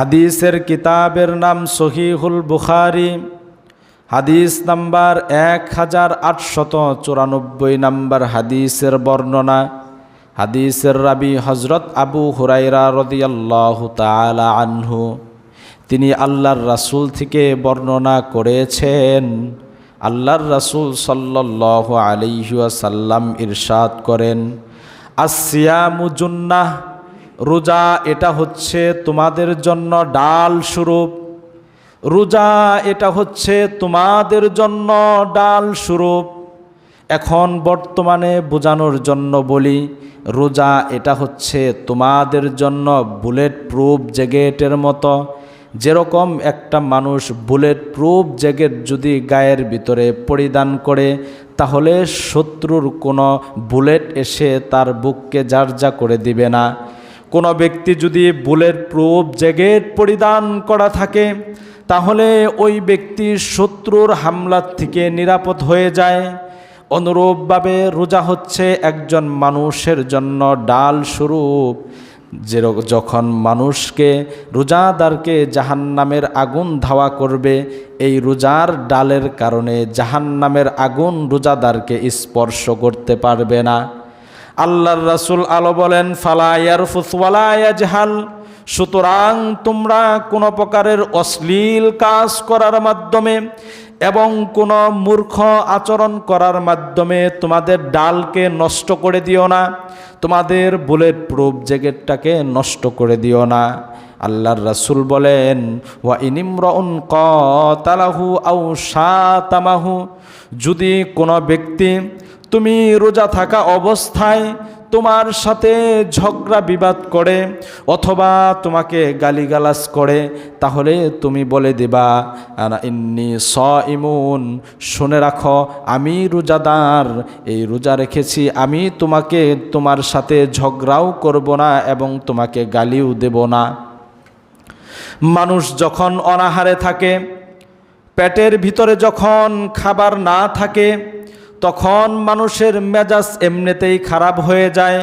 হাদিসের কিতাবের নাম সহিহুল বুখারি, হাদিস নাম্বার এক হাজার আটশত চুরানব্বই নাম্বার হাদিসের বর্ণনা। হাদিসের রাবি হজরত আবু হুরাইরা রদিয়াল্লাহ তালা আনহু, তিনি আল্লাহর রাসূল থেকে বর্ণনা করেছেন। আল্লাহর রাসূল সাল্লাহ আলিহাসাল্লাম ইরশাদ করেন আসিয়ামু জুন্নাহ রোজা, এটা হচ্ছে তোমাদের জন্য ডাল স্বরূপ। রোজা, এটা হচ্ছে তোমাদের জন্য ডাল স্বরূপ। এখন বর্তমানে বোঝানোর জন্য বলি, রোজা, এটা হচ্ছে তোমাদের জন্য বুলেট প্রুফ জ্যাকেটের মতো। যেরকম একটা মানুষ বুলেট প্রুফ জ্যাকেট যদি গায়ের ভিতরে পরিধান করে, তাহলে শত্রুর কোনো বুলেট এসে তার বুককে জার্জা করে দিবে না। কোনো ব্যক্তি যদি বুলেট প্রুফ জ্যাকেট পরিধান করা থাকে, তাহলে ওই ব্যক্তি শত্রুর হামলার থেকে নিরাপদ হয়ে যায়। অনুরূপভাবে রোজা হচ্ছে একজন মানুষের জন্য ডাল স্বরূপ। যে যখন মানুষকে রোজাদারকে জাহান্নামের আগুন ধাওয়া করবে, এই রোজার ডালের কারণে জাহান্নামের আগুন রোজাদারকে স্পর্শ করতে পারবে না। আল্লাহর রাসুল আলো বলেন ফালায়ার ফুসওয়ালায়াজহাল সুতরাং তোমরা কোনো প্রকারের অশ্লীল কাজ করার মাধ্যমে এবং কোনো মূর্খ আচরণ করার মাধ্যমে তোমাদের ডালকে নষ্ট করে দিও না, তোমাদের বুলেট প্রুফ জ্যাকেটটাকে নষ্ট করে দিও না। আল্লাহর রাসুল বলেন, ওয়া ইনিমরউন কতালাহু আউ তামাহু যদি কোনো ব্যক্তি তুমি রোজা থাকা অবস্থায় তোমার সাথে ঝগড়া বিবাদ করে অথবা তোমাকে গালিগালাজ করে, তাহলে তুমি বলে দিবা ইন্নি স ইমুন শুনে রাখো, আমি রোজাদার, এই রোজা রেখেছি, আমি তোমাকে, তোমার সাথে ঝগড়াও করব না এবং তোমাকে গালিও দেব না। মানুষ যখন অনাহারে থাকে, পেটের ভিতরে যখন খাবার না থাকে তখন মানুষের মেজাজ এমনিতেই খারাপ হয়ে যায়।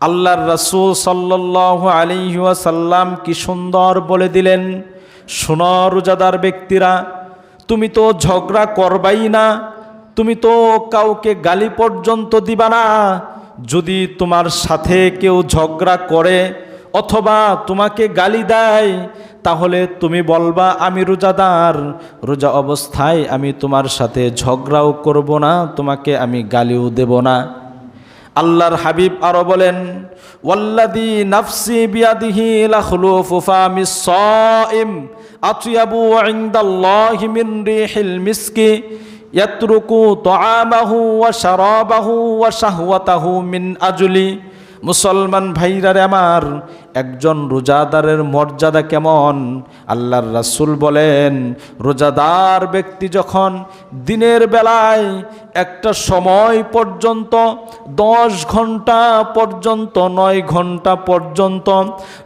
আল্লাহর রসুল সাল্লাহ আলিহাসাল্লাম কি সুন্দর বলে দিলেন সোন রোজাদার ব্যক্তিরা, তুমি তো ঝগড়া করবাই না, তুমি তো কাউকে গালি পর্যন্ত দিবা না। যদি তোমার সাথে কেউ ঝগড়া করে অথবা তোমাকে গালি দেয়, তাহলে তুমি বলবা, আমি রোজাদার। রোজা অবস্থায় আমি তোমার সাথে ঝগড়াও করব না, তোমাকে আমি গালিও দেব না। আল্লাহর হাবিব আরও বলেন ওয়াল্লাদি নাফসি বিয়াদিহি লাখলুফু ফামিস সাইম আতিয়াবু ইনদাল্লাহি মিন রিহিল মিসকি ইয়াতরুকু তাআমাহু ওয়া শারাবাহু ওয়া শাহওয়াতাহু মিন আজলি। মুসলমান ভাইরারে আমার একজন রোজাদারের মর্যাদা কেমন? আল্লাহর রাসুল বলেন, রোজাদার ব্যক্তি যখন দিনের বেলায় একটা সময় পর্যন্ত, দশ ঘণ্টা পর্যন্ত, নয় ঘণ্টা পর্যন্ত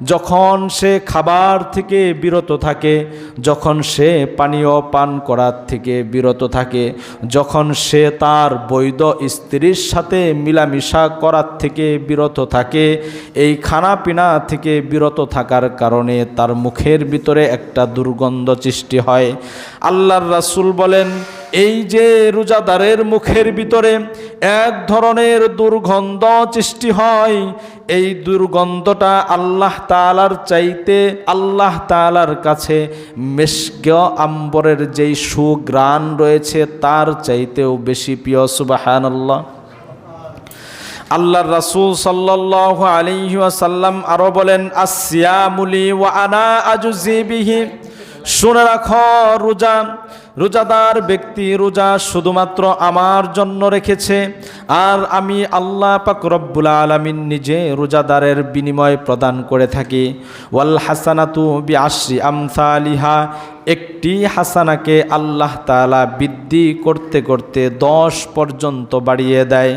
যখন সে খাবার থেকে বিরত থাকে, যখন সে পানীয় পান করার থেকে বিরত থাকে, যখন সে তার বৈধ স্ত্রীর সাথে মিলামিশা করার থেকে বিরত থাকে, এই খানা পিনা থেকে বিরত থাকার কারণে তার মুখের ভিতরে একটা দুর্গন্ধ সৃষ্টি হয়। আল্লাহর রাসুল বলেন, এই যে রোজাদারের মুখের ভিতরে এক ধরনের দুর্গন্ধ সৃষ্টি হয়, এই দুর্গন্ধটা আল্লাহ তালার চাইতে আল্লাহ তালার কাছে মেশক আম্বরের যেই সুগ্রাণ রয়েছে তার চাইতেও বেশি প্রিয় সুবাহান আল্লাহ আল্লাহর রাসুল সাল্লাহ আলিহাসাল্লাম আরও বলেন আসিয়ামুলি ওয়া আনা আজুজিবিহি শুনে রাখো, রোজা, রোজাদার ব্যক্তি রোজা শুধুমাত্র আমার জন্য রেখেছে, আর আমি আল্লাহ পাক রব্বুল আলমিন নিজে রোজাদারের বিনিময় প্রদান করে থাকি। ওয়াল হাসানাতু বি আশ্রি আমসালিহা, একটি হাসানাকে আল্লাহ তালা বৃদ্ধি করতে করতে দশ পর্যন্ত বাড়িয়ে দেয়।